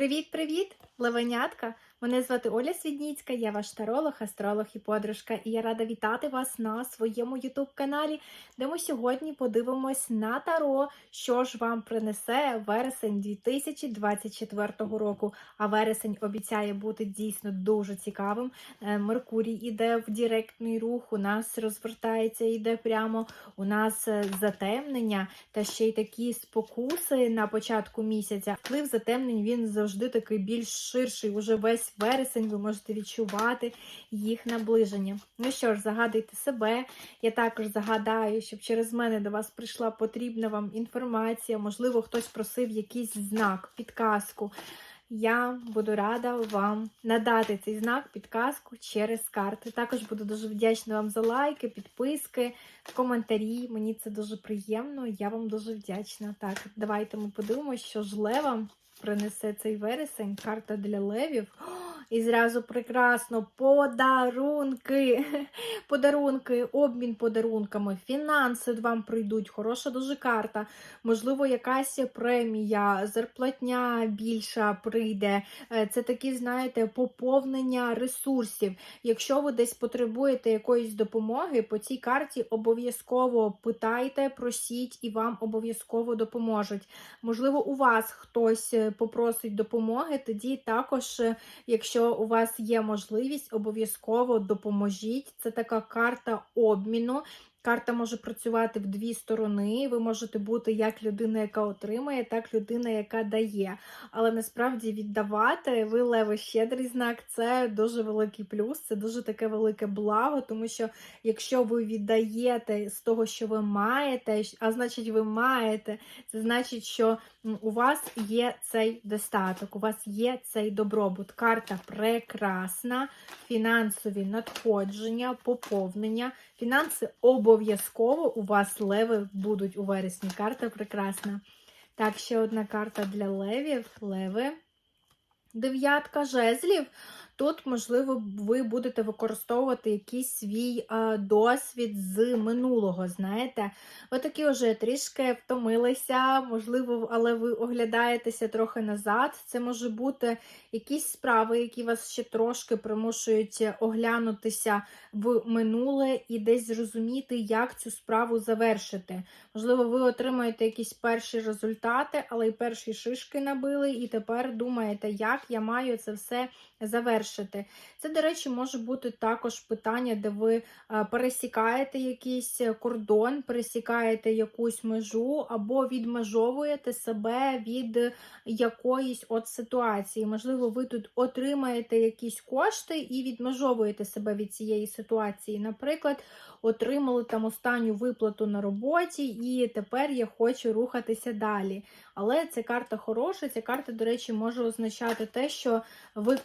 Привіт-привіт, левенятка! Мене звати Оля Свідніцька, я ваш таролог, астролог і подружка, і я рада вітати вас на своєму ютуб-каналі, де ми сьогодні подивимось на таро, що ж вам принесе вересень 2024 року. А вересень обіцяє бути дійсно дуже цікавим. Е, Меркурій іде в директний рух, у нас розвертається, іде прямо, у нас е, затемнення та ще й такі спокуси на початку місяця. Вплив затемнень він завжди такий більш ширший. Уже весь вересень ви можете відчувати їх наближення. Ну що ж, загадуйте себе. Я також загадаю, щоб через мене до вас прийшла потрібна вам інформація. Можливо, хтось просив якийсь знак, підказку. Я буду рада вам надати цей знак, підказку через карти. Також буду дуже вдячна вам за лайки, підписки, коментарі. Мені це дуже приємно. Я вам дуже вдячна. Так, давайте ми подивимося, що ж левам принесе цей вересень. Карта для левів. О, і зразу прекрасно подарунки. Подарунки, обмін подарунками, фінанси вам прийдуть. Хороша дуже карта. Можливо, якась премія, зарплатня більша прийде. Е, Це такі, знаєте, поповнення ресурсів. Якщо ви десь потребуєте якоїсь допомоги, по цій карті обов'язково питайте, просіть і вам обов'язково допоможуть. Можливо, у вас хтось е, попросить допомоги, тоді також, е, якщо у вас є можливість, обов'язково допоможіть. Це така карта обміну. Карта може працювати в дві сторони. Ви можете бути як людина, яка отримує, так людина, яка дає. Але насправді віддавати ви леви щедрий знак це дуже великий плюс, це дуже таке велике благо, тому що якщо ви віддаєте з того, що ви маєте, а значить, ви маєте, це значить, що у вас є цей достаток, у вас є цей добробут. Карта прекрасна, фінансові надходження, поповнення. Фінанси обов'язково у вас леви будуть у вересні. Карта прекрасна. Так, ще одна карта для левів. Леви. Дев'ятка жезлів. Тут, можливо, ви будете використовувати якийсь свій а, досвід з минулого. Знаєте, ви такі вже трішки втомилися, можливо, але ви оглядаєтеся трохи назад. Це може бути якісь справи, які вас ще трошки примушують оглянутися в минуле і десь зрозуміти, як цю справу завершити. Можливо, ви отримаєте якісь перші результати, але й перші шишки набили, і тепер думаєте, як я маю це все завершити. Це, до речі, може бути також питання, де ви е, пересікаєте якийсь кордон, пересікаєте якусь межу, або відмежовуєте себе від якоїсь от ситуації. Можливо, ви тут отримаєте якісь кошти і відмежовуєте себе від цієї ситуації. Наприклад, отримали там останню виплату на роботі, і тепер я хочу рухатися далі. Але ця карта хороша, ця карта, до речі, може означати те, що ви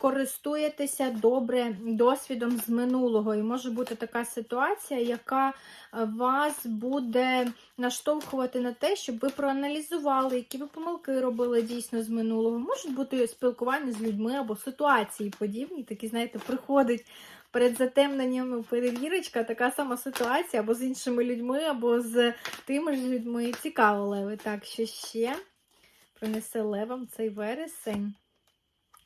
користуєтеся добре досвідом з минулого. І може бути така ситуація, яка вас буде наштовхувати на те, щоб ви проаналізували, які ви помилки робили дійсно з минулого. Можуть бути спілкування з людьми або ситуації подібні, такі, знаєте, приходить. Перед затемненням перевірочка, така сама ситуація, або з іншими людьми, або з тими ж людьми. Цікаво, Леви. Так, що ще принесе левам цей вересень.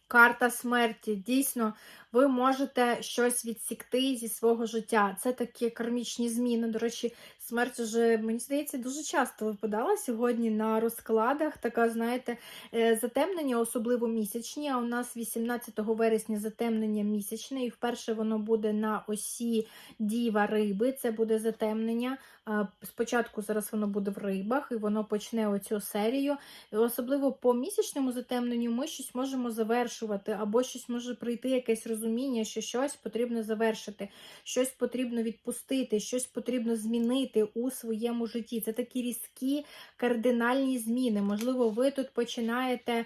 Карта смерті. Дійсно, ви можете щось відсікти зі свого життя. Це такі кармічні зміни. До речі, смерть вже, мені здається, дуже часто випадала сьогодні на розкладах. Така, знаєте, е, затемнення, особливо місячні. А у нас 18 вересня затемнення місячне, і вперше воно буде на осі Діва риби. Це буде затемнення. Спочатку зараз воно буде в рибах, і воно почне оцю серію. Особливо по місячному затемненню ми щось можемо завершувати, або щось може прийти якесь розуміння, що щось потрібно завершити, щось потрібно відпустити, щось потрібно змінити у своєму житті. Це такі різкі кардинальні зміни. Можливо, ви тут починаєте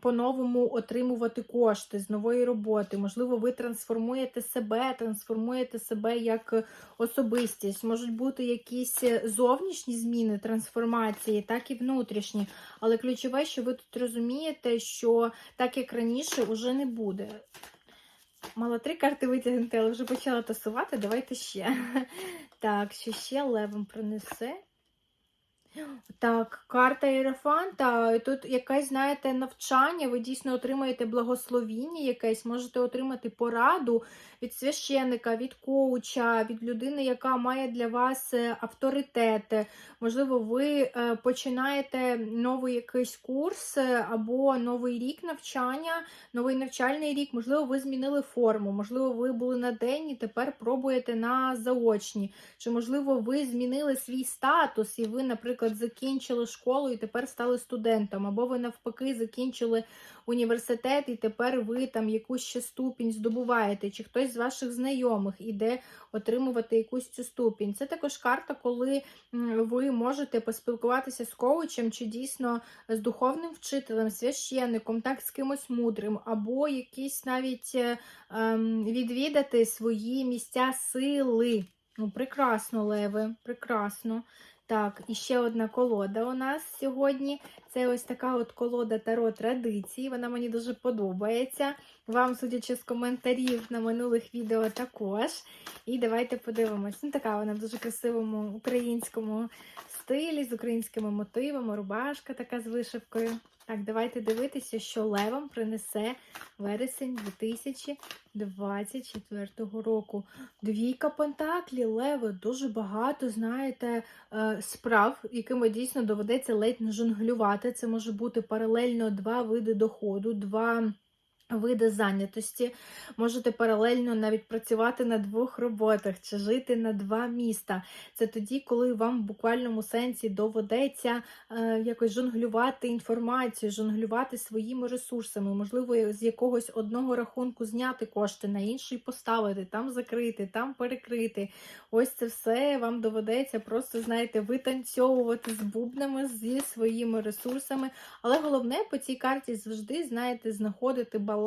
по-новому отримувати кошти з нової роботи. Можливо, ви трансформуєте себе, трансформуєте себе як особистість. Можуть бути якісь зовнішні зміни, трансформації, так і внутрішні. Але ключове, що ви тут розумієте, що так як раніше вже не буде. Мала три карти витягнути, але вже почала тасувати. Давайте ще. Так, що ще левом принесе? Так, карта Єрофанта. Тут якесь, знаєте, навчання, ви дійсно отримаєте благословіння якесь, можете отримати пораду від священника, від коуча, від людини, яка має для вас е, авторитет. Можливо, ви е, починаєте новий якийсь курс е, або новий рік навчання, новий навчальний рік. Можливо, ви змінили форму, можливо, ви були на день і тепер пробуєте на заочні. Чи, можливо, ви змінили свій статус, і ви, наприклад, закінчили школу і тепер стали студентом, або ви навпаки закінчили університет, і тепер ви там якусь ще ступінь здобуваєте, чи хтось з ваших знайомих іде отримувати якусь цю ступінь. Це також карта, коли ви можете поспілкуватися з коучем, чи дійсно з духовним вчителем, священником, так з кимось мудрим, або якісь навіть е, ем, відвідати свої місця сили. Ну, прекрасно, Леви, прекрасно. Так, і ще одна колода у нас сьогодні. Це ось така от колода Таро традиції. Вона мені дуже подобається. Вам, судячи з коментарів на минулих відео, також. І давайте подивимось. Ну, така вона в дуже красивому українському стилі, з українськими мотивами, рубашка така з вишивкою. Так, давайте дивитися, що левом принесе вересень 2024 року. Двійка пентаклі, леви, дуже багато, знаєте, е, справ, якими дійсно доведеться ледь не жонглювати. Це може бути паралельно два види доходу, два. Види зайнятості, можете паралельно навіть працювати на двох роботах чи жити на два міста. Це тоді, коли вам в буквальному сенсі доведеться е, якось жонглювати інформацію, жонглювати своїми ресурсами, можливо, з якогось одного рахунку зняти кошти, на інший поставити, там закрити, там перекрити. Ось це все вам доведеться просто, знаєте, витанцьовувати з бубнами зі своїми ресурсами. Але головне по цій карті завжди, знаєте, знаходити баланс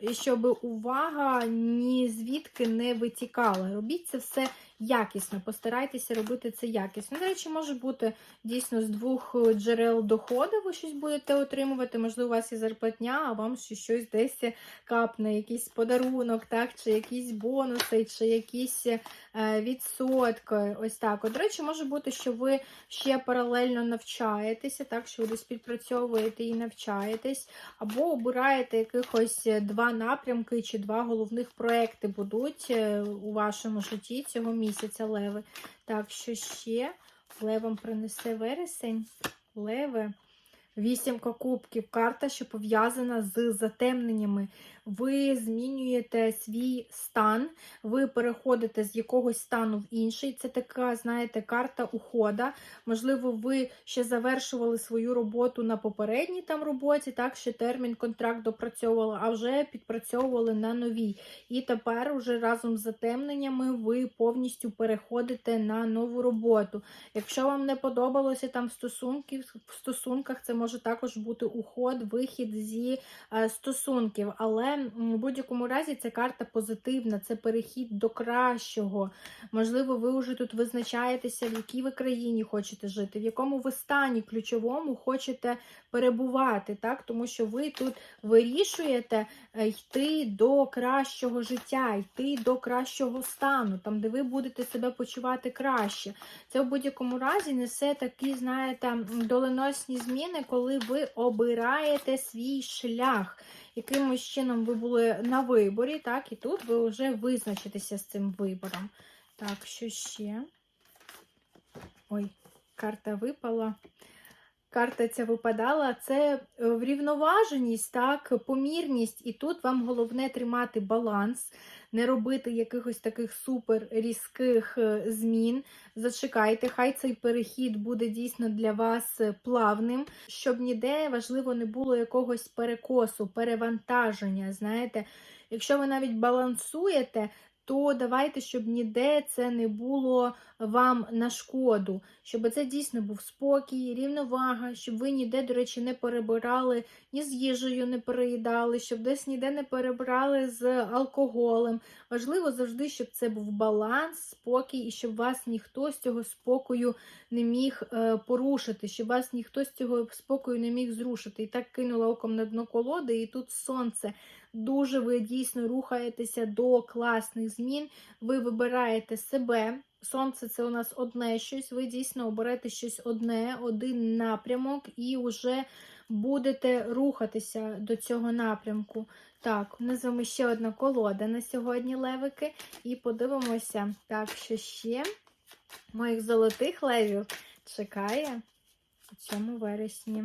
і щоб увага ні звідки не витікала. Робіть це все якісно, постарайтеся робити це якісно. До речі, може бути дійсно з двох джерел доходу, ви щось будете отримувати. Можливо, у вас є зарплатня, а вам ще щось десь капне, якийсь подарунок, так, чи якісь бонуси, чи якісь е, відсотки. Ось так. От, До речі, може бути, що ви ще паралельно навчаєтеся, так, що ви десь підпрацьовуєте і навчаєтесь, або обираєте якихось два напрямки чи два головних проекти будуть е, у вашому житті цього місяця леви. Так, що ще левом принесе вересень, леви. Вісімка кубків, карта, що пов'язана з затемненнями. Ви змінюєте свій стан, ви переходите з якогось стану в інший. Це така, знаєте, карта ухода. Можливо, ви ще завершували свою роботу на попередній там роботі, так, ще термін контракт допрацьовували, а вже підпрацьовували на новій. І тепер, уже разом з затемненнями, ви повністю переходите на нову роботу. Якщо вам не подобалося там стосунки, в стосунках, це може також бути уход, вихід зі е, стосунків. Але в будь-якому разі ця карта позитивна, це перехід до кращого. Можливо, ви вже тут визначаєтеся, в якій ви країні хочете жити, в якому ви стані ключовому хочете перебувати, так? тому що ви тут вирішуєте е, йти до кращого життя, йти до кращого стану, там, де ви будете себе почувати краще. Це в будь-якому разі несе такі, знаєте, доленосні зміни, коли ви обираєте свій шлях. Якимось чином ви були на виборі, так, і тут ви вже визначитеся з цим вибором. Так, що ще? Ой, карта випала. Карта ця випадала, це е, врівноваженість, так, помірність, і тут вам головне тримати баланс, не робити якихось таких супер різких е, змін. Зачекайте, хай цей перехід буде дійсно для вас е, плавним, щоб ніде важливо не було якогось перекосу, перевантаження. Знаєте, якщо ви навіть балансуєте, то давайте, щоб ніде це не було вам на шкоду, щоб це дійсно був спокій, рівновага, щоб ви ніде, до речі, не перебирали, ні з їжею не переїдали, щоб десь ніде не перебрали з алкоголем. Важливо завжди, щоб це був баланс, спокій, і щоб вас ніхто з цього спокою не міг е, порушити, щоб вас ніхто з цього спокою не міг зрушити. І так кинула оком на дно колоди, і тут сонце. Дуже ви дійсно рухаєтеся до класних змін. Ви вибираєте себе, сонце це у нас одне щось. Ви дійсно оберете щось одне, один напрямок, і вже будете рухатися до цього напрямку. Так, у з вами ще одна колода на сьогодні, левики. І подивимося, так, що ще моїх золотих левів чекає у цьому вересні.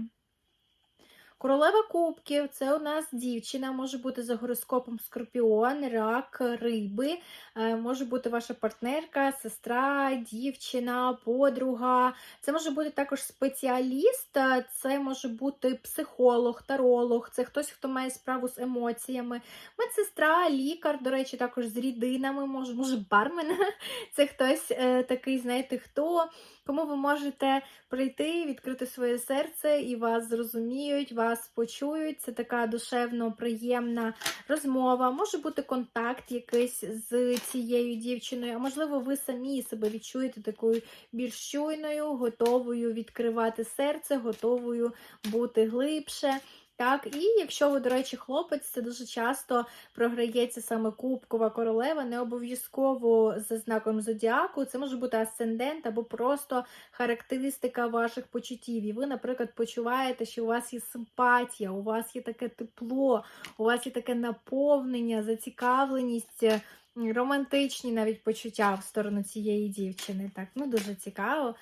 Королева кубків це у нас дівчина, може бути за гороскопом скорпіон, рак, риби, е, може бути ваша партнерка, сестра, дівчина, подруга. Це може бути також спеціаліст, е, це може бути психолог, таролог, це хтось, хто має справу з емоціями, медсестра, лікар, до речі, також з рідинами, може, може бармен. Це хтось е, такий, знаєте, хто, кому ви можете прийти, відкрити своє серце і вас зрозуміють, вас почують. Це така душевно приємна розмова. Може бути контакт якийсь з цією дівчиною, а можливо, ви самі себе відчуєте такою більш чуйною, готовою відкривати серце, готовою бути глибше. Так, і якщо ви, до речі, хлопець, це дуже часто програється саме кубкова королева, не обов'язково за знаком зодіаку. Це може бути асцендент або просто характеристика ваших почуттів. І ви, наприклад, почуваєте, що у вас є симпатія, у вас є таке тепло, у вас є таке наповнення, зацікавленість. е, Романтичні навіть почуття в сторону цієї дівчини. Так, ну дуже цікаво.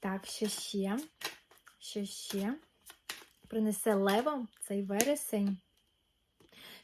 Так, що ще? Що ще? Принесе левам цей вересень.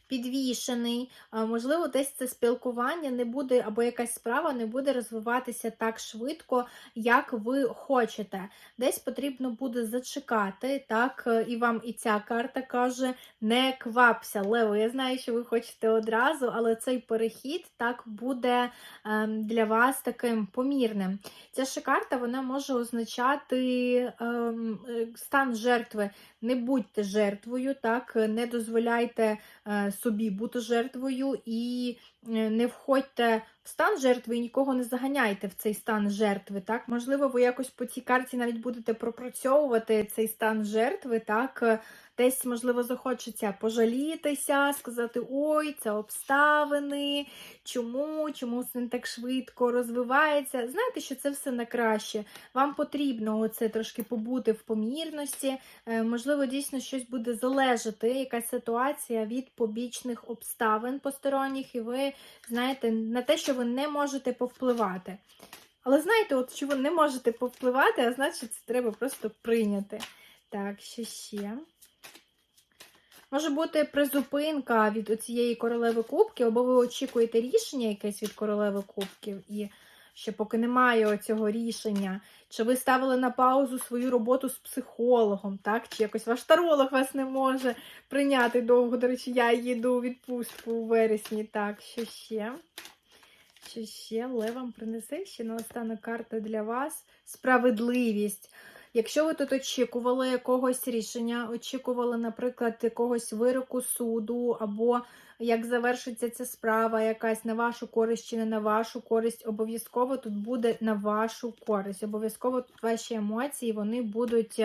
Підвішений, можливо, десь це спілкування не буде, або якась справа не буде розвиватися так швидко, як ви хочете. Десь потрібно буде зачекати, так, е, і вам і ця карта каже: не квапся, Лево. Я знаю, що ви хочете одразу, але цей перехід так буде ем, для вас таким помірним. Ця ще карта вона може означати ем, е, стан жертви. Не будьте жертвою, так, не дозволяйте е, собі бути жертвою і е, не входьте в стан жертви і нікого не заганяйте в цей стан жертви. Так? Можливо, ви якось по цій карті навіть будете пропрацьовувати цей стан жертви, так? Десь, можливо, захочеться пожалітися, сказати, ой, це обставини, чому, чому це не так швидко розвивається. Знаєте, що це все на краще. Вам потрібно оце трошки побути в помірності. Е, Можливо, дійсно щось буде залежати, якась ситуація від побічних обставин посторонніх, і ви знаєте, на те, що ви не можете повпливати. Але знаєте, от що ви не можете повпливати, а значить, це треба просто прийняти. Так, що ще? Може бути призупинка від оцієї королеви кубків, або ви очікуєте рішення якесь від королеви кубків, і ще поки немає цього рішення, чи ви ставили на паузу свою роботу з психологом, так? Чи якось ваш таролог вас не може прийняти довго. До речі, я їду у відпустку у вересні. Так, що ще? Що ще Левам принесе ще наостанок карта для вас справедливість. Якщо ви тут очікували якогось рішення, очікували, наприклад, якогось вироку суду, або як завершиться ця справа, якась на вашу користь чи не на вашу користь, обов'язково тут буде на вашу користь. Обов'язково тут ваші емоції вони будуть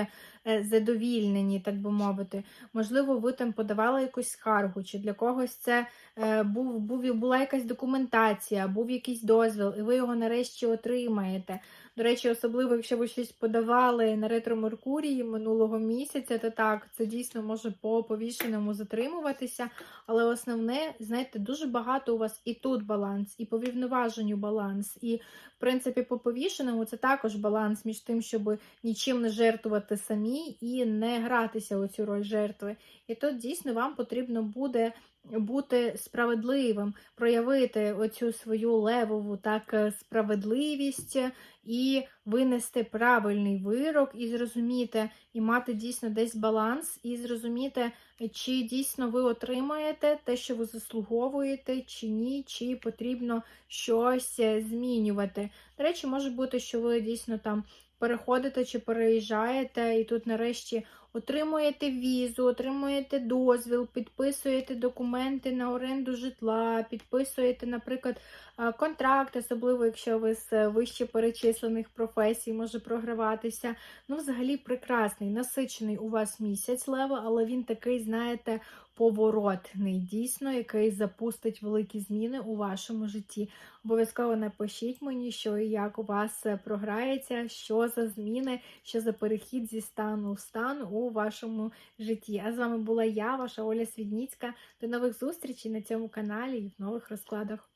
е, задовільнені, так би мовити. Можливо, ви там подавали якусь скаргу, чи для когось це е, був, був, була якась документація, був якийсь дозвіл, і ви його нарешті отримаєте. До речі, особливо, якщо ви щось подавали на ретро Меркурії минулого місяця, то так, це дійсно може по повішеному затримуватися. Але основне, знаєте, дуже багато у вас і тут баланс, і по врівноваженню баланс. І, в принципі, по повішеному це також баланс між тим, щоб нічим не жертвувати самі і не гратися у цю роль жертви. І тут дійсно вам потрібно буде бути справедливим, проявити оцю свою левову так е, справедливість і винести правильний вирок, і зрозуміти, і мати дійсно десь баланс, і зрозуміти, чи дійсно ви отримаєте те, що ви заслуговуєте, чи ні, чи потрібно щось е, змінювати. До речі, може бути, що ви дійсно там переходите чи переїжджаєте, і тут нарешті отримуєте візу, отримуєте дозвіл, підписуєте документи на оренду житла, підписуєте, наприклад, е, контракт, особливо якщо ви з е, вище перечислених професій може програватися. Ну, взагалі, прекрасний, насичений у вас місяць лева, але він такий, знаєте, поворотний, дійсно, який запустить великі зміни у вашому житті. Обов'язково напишіть мені, що і як у вас е, програється, що за зміни, що за перехід зі стану в стан у вашому житті. А з вами була я, ваша Оля Свідніцька. До нових зустрічей на цьому каналі і в нових розкладах.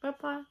Па-па!